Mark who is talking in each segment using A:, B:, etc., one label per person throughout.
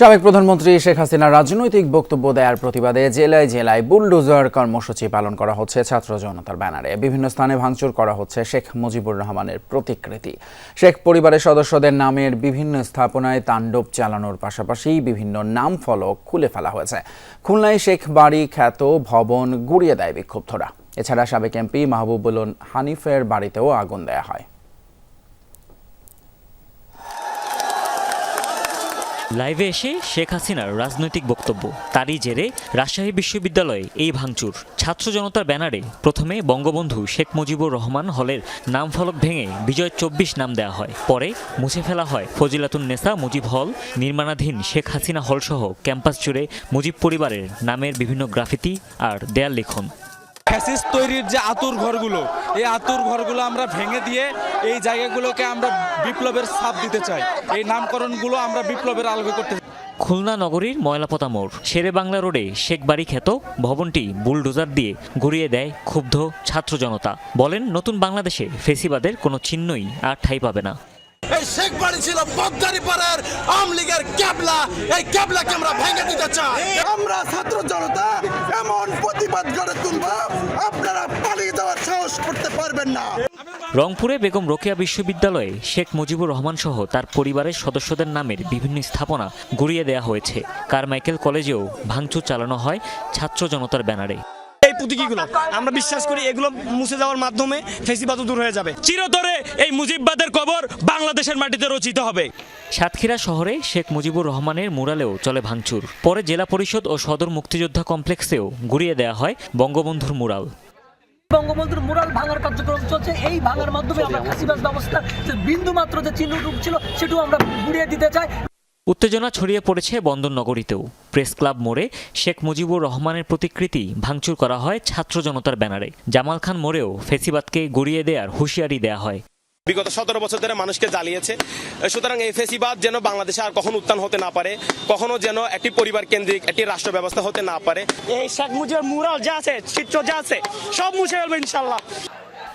A: সাবেক প্রধানমন্ত্রী শেখ হাসিনার রাজনৈতিক বক্তব্য দেওয়ার প্রতিবাদে জেলায় জেলায় বুলডোজার কর্মসূচি পালন করা হচ্ছে ছাত্র জনতার ব্যানারে। বিভিন্ন স্থানে ভাঙচুর করা হচ্ছে শেখ মুজিবুর রহমানের প্রতিকৃতি। শেখ পরিবারের সদস্যদের নামের বিভিন্ন স্থাপনায় তাণ্ডব চালানোর পাশাপাশি বিভিন্ন নাম ফলক খুলে ফেলা হয়েছে। খুলনায় শেখ বাড়ি, খ্যাত ভবন গুড়িয়ে দেয় বিক্ষুব্ধরা। এছাড়া সাবেক এমপি মাহবুবুল হানিফের বাড়িতেও আগুন দেয়া হয়।
B: লাইভে এসে শেখ হাসিনার রাজনৈতিক বক্তব্য। তারই জেরে রাজশাহী বিশ্ববিদ্যালয়ে এই ভাঙচুর। ছাত্র জনতার ব্যানারে প্রথমে বঙ্গবন্ধু শেখ মুজিবুর রহমান হলের নাম ফলক ভেঙে বিজয় চব্বিশ নাম দেওয়া হয়। পরে মুছে ফেলা হয় ফজিলাতুন নেসা মুজিব হল, নির্মাণাধীন শেখ হাসিনা হলসহ ক্যাম্পাস জুড়ে মুজিব পরিবারের নামের বিভিন্ন গ্রাফিতি আর দেয়াল লিখন।
C: ফ্যাসিস্ট তৈরির যে আতুর ঘরগুলো, এই আতুর ঘরগুলো আমরা ভেঙে দিয়ে এই জায়গাগুলোকে আমরা বিপ্লবের ছাপ দিতে চাই। এই নামকরণগুলো আমরা বিপ্লবের আলোকে করতে।
B: খুলনা নগরীর ময়লাপোতা মোড়, শেরে বাংলা রোডে শেখ বাড়ি খ্যাত ভবনটি বুলডোজার দিয়ে ঘুরিয়ে দেয় ক্ষুব্ধ ছাত্র জনতা। বলেন, নতুন বাংলাদেশে ফেসিবাদের কোনো চিহ্নই আর ঠাই পাবে না।
D: এই শেখ বাড়ি ছিল বদ্দারি পাড়ার আওয়ামী লীগের ক্যাবলা। এই ক্যাবলাকে আমরা ভেঙে দিতে চাই। আমরা ছাত্র জনতা এমন প্রতিবাদ গড়ে তুলব আপনারা পালিয়ে যাওয়ার সাহস করতে পারবেন না।
B: রংপুরে বেগম রোকেয়া বিশ্ববিদ্যালয়ে শেখ মুজিবুর রহমান সহ তার পরিবারের সদস্যদের নামের বিভিন্ন স্থাপনা গুড়িয়ে দেওয়া হয়েছে। কারমাইকেল কলেজেও ভাঙচুর চালানো হয় ছাত্র জনতার ব্যানারে।
E: প্রতীকীগুলো। আমরা বিশ্বাস করি এগুলো মুছে যাওয়ার মাধ্যমে ফেসিবাদও দূর হয়ে যাবে।
C: চিরতরে এই মুজিববাদের কবর বাংলাদেশের মাটিতে রচিত হবে।
B: সাতক্ষীরা শহরে শেখ মুজিবুর রহমানের মুরালেও চলে ভাঙচুর। পরে জেলা পরিষদ ও সদর মুক্তিযোদ্ধা কমপ্লেক্সেও গুড়িয়ে দেওয়া হয় বঙ্গবন্ধুর মুরাল।
F: বঙ্গবন্ধুর মুরাল ভাঙার কার্যক্রম চলছে। এই ভাঙার মাধ্যমে আমরা ফাঁসিবাদ ব্যবস্থা যে বিন্দু মাত্র যে চিহ্নটুকু ছিল সেটাও আমরা গুড়িয়ে দিতে চাই।
B: উত্তেজনা ছড়িয়ে পড়েছে বন্দরনগরীতেও। প্রেস ক্লাব মোড়ে শেখ মুজিবুর রহমানের প্রতিকৃতি ভাঙচুর করা হয় ছাত্র জনতার ব্যানারে। জামাল খান মোড়েও ফেসিবাদকে গড়িয়ে দেওয়ার হুঁশিয়ারি দেয়া হয়।
G: বিগত সতেরো বছর ধরে মানুষকে জ্বালিয়েছে। সুতরাং এই ফেসিবাদ যেন বাংলাদেশে আর কখনো উত্থান হতে না পারে কখনো যেন একটি পরিবার কেন্দ্রিক একটি রাষ্ট্র ব্যবস্থা হতে না পারে।
E: এই শেখ মুজিবের মুরাল যা আছে চিত্র যা আছে সব মুছে ফেলবে ইনশাল্লাহ।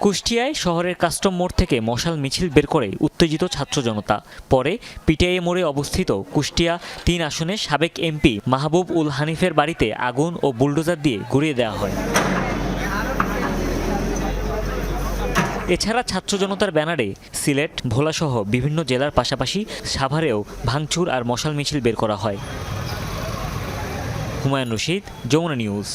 B: কুষ্টিয়ায় শহরের কাস্টম মোড় থেকে মশাল মিছিল বের করে উত্তেজিত ছাত্র জনতা। পরে পিটিআই মোড়ে অবস্থিত কুষ্টিয়া তিন আসনে সাবেক এমপি মাহবুব উল হানিফের বাড়িতে আগুন ও বুলডোজার দিয়ে ঘুরিয়ে দেওয়া হয়। এছাড়া ছাত্র জনতার ব্যানারে সিলেট, ভোলাসহ বিভিন্ন জেলার পাশাপাশি সাভারেও ভাঙচুর আর মশাল মিছিল বের করা হয়। হুমায়ুন রশিদ, যমুনা নিউজ।